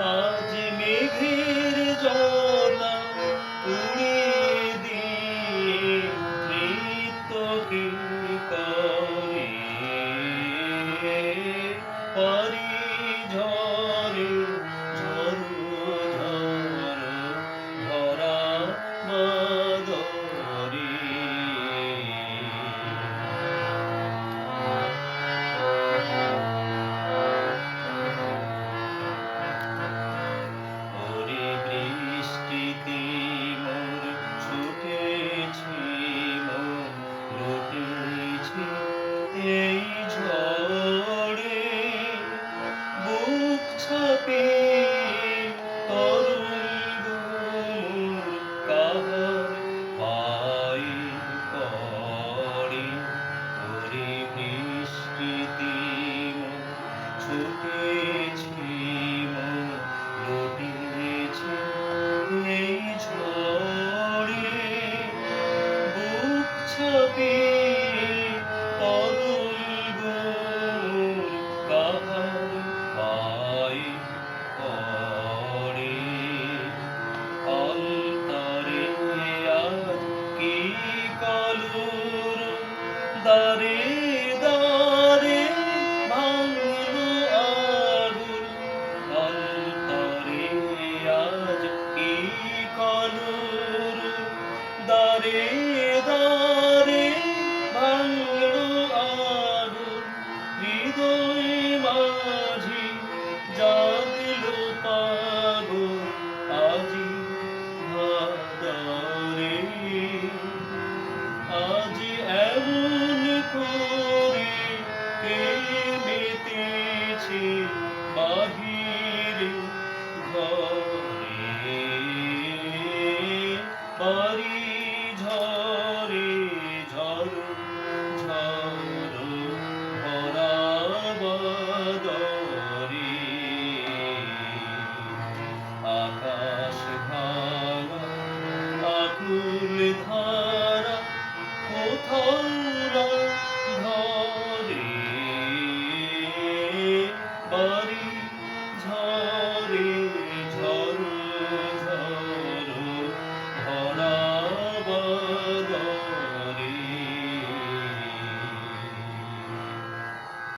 আজ মেঘের জলা উড়িয়ে দিয়ে নৃত্যকে আছে বাহিরে ঘরে। বাড়ি ঝরে ঝর ঝর ভরা আকাশ ভাঙা আকুল ধা